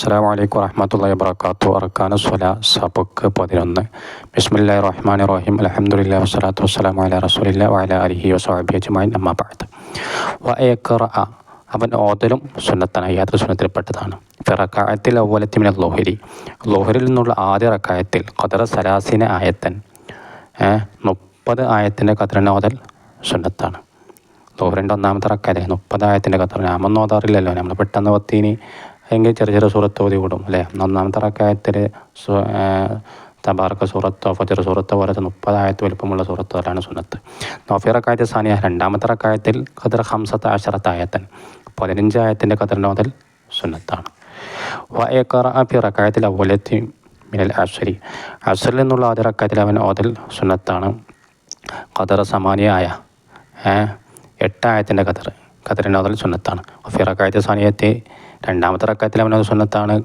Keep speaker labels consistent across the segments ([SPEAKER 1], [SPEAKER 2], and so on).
[SPEAKER 1] അസ്സാം വലൈക്കും വറഹമത്തല്ലാ വാബർക്കാത്തു അർക്കാന സ്വല സബക്ക് പതിനൊന്ന്. ബിസ്മില്ലാ റഹ്മാൻ റഹീം അലഹമുല്ല വസ്സലാത്തു വസ്സലാം വല റസൂലില്ല വല അലിഹി വസ്വാബി നമ്മ പാഴത്ത് വയക്കറ അവൻ ഓതലും സുന്നത്താണ്. യാത്ര സുന്നത്തിൽപ്പെട്ടതാണ്. ഫിറക്കായത്തിൽ അവലത്തിമിന ലോഹരി. ലോഹരിൽ നിന്നുള്ള ആദ്യ റക്കായത്തിൽ ഖദർ സലാസിന ആയത്തൻ മുപ്പത് ആയത്തിന്റെ ഖദറിന്റെ ഓതൽ സുന്നത്താണ്. ലോഹറിന്റെ ഒന്നാമത്തെ റക്കായത്തിൽ മുപ്പത് ആയത്തിന്റെ ഖദർ ഞാമൊന്നും ഓതാറില്ലല്ലോ. നമ്മൾ പെട്ടെന്ന് പത്തീനി എങ്കിൽ ചെറിയ ചെറിയ സൂറത്ത് ഓതി വിടും അല്ലേ? ഒന്നാമത്തെ റക്കായത്തിൽ തബാറക്ക സൂറത്തോ ഫജർ സൂറത്തോ പോലത്തെ മുപ്പതായത്ത് വലുപ്പമുള്ള സൂറത്ത് അതാണ് സുന്നത്ത്. നോഫി റക്കായത്ത് സാനിയ രണ്ടാമത്തെ റക്കായത്തിൽ ഖദർ ഹംസത്ത് ആശറത്തായത്തൻ പതിനഞ്ചായത്തിന്റെ ഖദർ നോതൽ സുന്നത്താണ്. വയക്കറ റക്കായത്തിൽ അവലത്തി മിനൽ അശ്വരി അശ്വരിൽ നിന്നുള്ള ആദ്യ റക്കായത്തിൽ അവൻ ഓതൽ സുന്നത്താണ്. ഖദർ സമാനിയായ എട്ടായത്തിന്റെ ഖദർ ഖദറിന്റെ ഓതൽ സുന്നത്താണ്. ഫി റക്കായത്ത് സാനിയത്തെ രണ്ടാമത്തെ റക്കായത്തിൽ അവനത് സുന്നത്താണ്.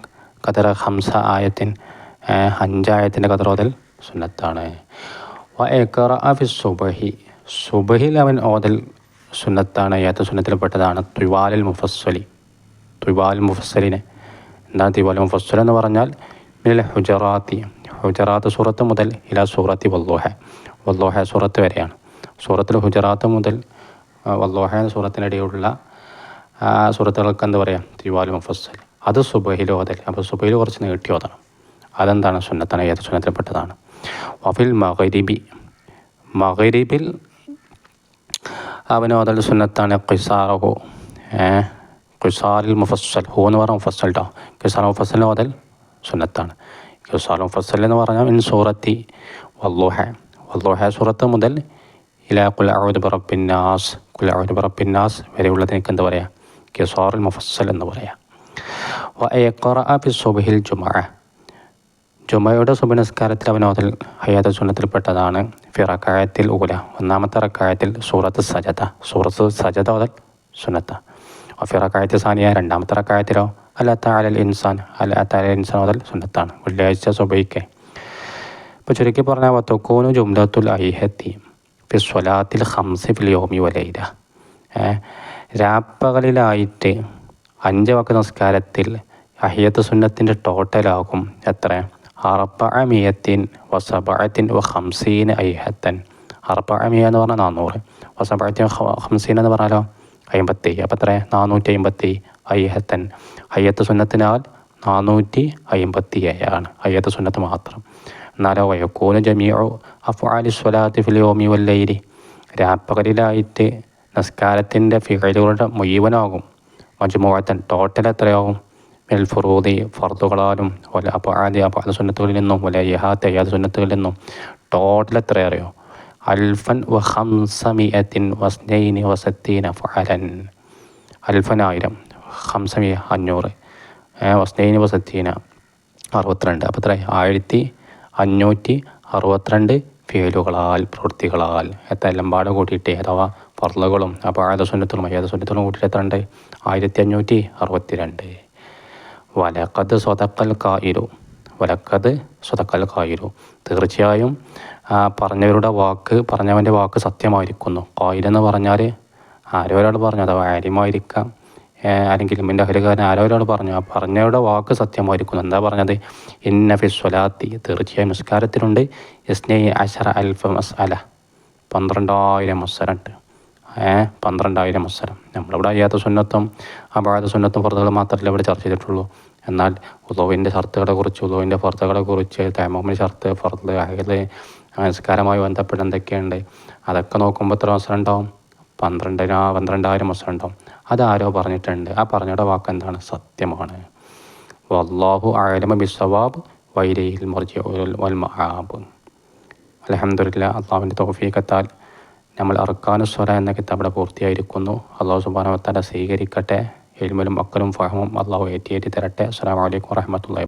[SPEAKER 1] ഖദർ ഹംസ ആയത്തിൻ അഞ്ചായത്തിന്റെ ഖദർ സുന്നത്താണ്. ഫി സുബഹി. സുബഹിൽ അവൻ ഓതൽ സുന്നത്താണ്. ഏത്ത സുന്നത്തിൽപ്പെട്ടതാണ്? തുവാലിൽ മുഫസ്സലി. തുവാൽ മുഫസ്സലിനെ. എന്താണ് തിവാൽ മുഫസ്സൽ എന്ന് പറഞ്ഞാൽ? മിനൽ ഹുജറാത്തി. ഹുജറാത്ത് സൂറത്ത് മുതൽ ഇല സൂറത്തി വല്ലോഹ. വല്ലോഹ സൂറത്ത് വരെയാണ്. സൂറത്തിൽ ഹുജറാത്ത് മുതൽ വല്ലോഹ എന്ന സൂറത്തിനിടയിലുള്ള സുഹൃത്തുക്കൾക്ക് എന്താ പറയുക തിരുവാലു മുഫസ്സൽ അത് സുബഹിൽ ഓതൽ അപ്പോൾ സുബഹിൽ കുറച്ച് നീട്ടി ഓതണം. അതെന്താണ് സുന്നത്താണ്? ഏത് സുന്നത്തിൽപ്പെട്ടതാണ്? വഫിൽ മഹരിബി മഹരിബിൽ അവന് ഓതൽ സുന്നത്താണ് ഖിസാറഹു. ഖിസാറിൽ മുഫസ്സൽ. ഹു എന്ന് പറഞ്ഞാൽ മുഫസ്സൽ കേട്ടോ ഖിസാർ മുഫസ്സൽ ഓതൽ സുന്നത്താണ്. ഖിസാർ മുഫസ്സൽ എന്ന് പറഞ്ഞാൽ ഇൻ സൂറത്തി വല്ലോഹ വല്ലോഹ സൂറത്ത് മുതൽ ഇലാ കുൽ അഴുദ് ബറബിന്നാസ് കുൽ അഴുദ് ബറബിന്നാസ് വരെയുള്ളതിനേക്ക് എന്താ പറയുക കിസാറുൽ മുഫസ്സൽ എന്ന് പറയാം ബി സുബഹിൽ ജുമ ജുമയുടെ സുബനസ്കാരത്തിൽ അവൻ ഓതൽ ഹയാത്ത സുന്നത്തിൽപ്പെട്ടതാണ് ഫിറക്കായത്തിൽ ഊല ഒന്നാമത്തെ റക്കായത്തിൽ സൂറത്ത് സജത സൂറത്ത് സജത ഓതൽ സുന്നത്ത. ഫിറക്കായത്തിൽ സാനിയ രണ്ടാമത്തെ റക്കായത്തിലോ. അല്ല താലൽ ഇൻസാൻ. അല്ല താലൽ ഇൻസാൻ ഓതൽ സുന്നത്താണ്. വെള്ളിയാഴ്ച സുബൈക്ക്. ഇപ്പോൾ ചുരുക്കി പറഞ്ഞാൽ വത്തോക്കോനു ജുംലത്തുൽ ഐഹത്തി ഫി സ്വലാത്തിൽ ഹംസി ഫിൽ യോമി വലൈല രാപ്പകലിലായിട്ട് അഞ്ച് വക്ക നമസ്കാരത്തിൽ അഹിയത്ത് സുന്നത്തിന്റെ ടോട്ടലാകും എത്ര? അറപ്പഅമിയത്തിൻ വസബഅത്തിൻ വ ഹംസീൻ അയ്യത്തൻ അറപ്പഅമിയ എന്ന് പറഞ്ഞാൽ നാനൂറ് വസബഅത്തിൻ ഹംസീൻ എന്ന് പറഞ്ഞാലോ? അമ്പത്തി അപ്പം എത്ര നാനൂറ്റി അമ്പത്തി അയ്യത്തൻ അയ്യത്ത് സുന്നത്തിനാൽ നാനൂറ്റി അമ്പത്തി ഏഴാണ് അയ്യത്ത് സുന്നത്ത് മാത്രം. എന്നാലോ വയക്കൂന് ജമീഉ അഫ്ആലി സ്വലാത്തി ഫിലിയോമി വല്ലൈരി രാപ്പകലിലായിട്ട് നസ്കാരത്തിന്റെ ഫിഹലുകളുടെ മുഴുവനാകും. മജുമുഴത്തൻ ടോട്ടൽ എത്രയാകും? മെൽ ഫുറൂദി ഫർദുകളാലും വല അപ്പോൾ ആദ്യ അപ്പോൾ അത് സുന്നത്തുകളിൽ നിന്നും വല യഹാത്ത് അയ്യാദ് സുന്നത്തുകളിൽ നിന്നും ടോട്ടൽ എത്ര അറിയോ അൽഫൻ വ ഹംസമിയത്തിൻ വസ്നൈനി വസത്തീന ഫലൻ അൽഫനായിരം ഹംസമി അഞ്ഞൂറ് വസ്നൈനി വസത്തീന അറുപത്തിരണ്ട്. അപ്പോൾ എത്ര ആയിരത്തി അഞ്ഞൂറ്റി അറുപത്തിരണ്ട് ഫേലുകളാൽ പ്രവൃത്തികളാൽ. എത്ര എല്ലാം പാടെ കൂട്ടിയിട്ട്? അഥവാ ഫർലുകളും അപ്പോൾ ആയത സുന്നത്തുകളും ഏത സുന്നത്തുകളും കൂട്ടിയിട്ട് എത്ര ആയിരത്തി അഞ്ഞൂറ്റി അറുപത്തി രണ്ട് വലക്കത് സ്വതക്കൽ കായിരു. വലക്കത് സ്വതക്കൽ കായിരു. തീർച്ചയായും പറഞ്ഞവരുടെ വാക്ക് പറഞ്ഞവന്റെ വാക്ക് സത്യമായിരിക്കുന്നു. കായിലെന്ന് പറഞ്ഞാൽ ആരോ ഒരാൾ പറഞ്ഞു അഥവാ ആര്യമായിരിക്കാം. അല്ലെങ്കിൽ മിന്റെ അഹരികാരൻ ആരോ ഒരാൾ പറഞ്ഞു ആ പറഞ്ഞവരുടെ വാക്ക് സത്യമായിരിക്കുന്നു. എന്താ പറഞ്ഞത്? ഇന്നഫി സ്വലാത്തി. തീർച്ചയായും നിസ്കാരത്തിലുണ്ട് എസ്നെ അഷറ അൽഫ മസ് അല. പന്ത്രണ്ടായിരം മസ്സലുണ്ട് പന്ത്രണ്ടായിരം മത്സരം നമ്മളിവിടെ അയ്യാത്ത സുന്നത്തും അപാഴത്തെ സുന്നത്തും ഫർദകൾ മാത്രമല്ല ഇവിടെ ചർച്ച ചെയ്തിട്ടുള്ളൂ. എന്നാൽ ഉദോവിന്റെ ഷർത്തുകളെ കുറിച്ച് ഉദോവിന്റെ ഫർദകളെ കുറിച്ച് തേമോമിന്റെ ഷർത്ത് ഫർദ് അഹൽ നമസ്കാരമായി ബന്ധപ്പെട്ട് എന്തൊക്കെയുണ്ട് അതൊക്കെ നോക്കുമ്പോൾ എത്ര മത്സരം ഉണ്ടാവും? പന്ത്രണ്ടിനാ പന്ത്രണ്ടായിരം മത്സരം ഉണ്ടാവും. അതാരോ പറഞ്ഞിട്ടുണ്ട്. ആ പറഞ്ഞയുടെ വാക്ക് എന്താണ്? സത്യമാണ്. വല്ലാഹു ആലമ ബിസവാബ് വൈരയിൽ മുറിച്ച് വൽ മഹാബ് അലഹമ്മദില്ല അള്ളാഹുവിന്റെ തോഫീക്കത്താൽ നമ്മൾ അർക്കാനുസ്വര എന്ന കിതാബിടെ പൂർത്തിയായിരിക്കുന്നു. അള്ളാഹു സുബാനവത്താല സ്വീകരിക്കട്ടെ. എൽമലും മക്കളും ഫഹമും അള്ളാഹു ഏറ്റിയേറ്റി തരട്ടെ. അസ്സാം വലൈക്കും വാഹമത്തല്ലാ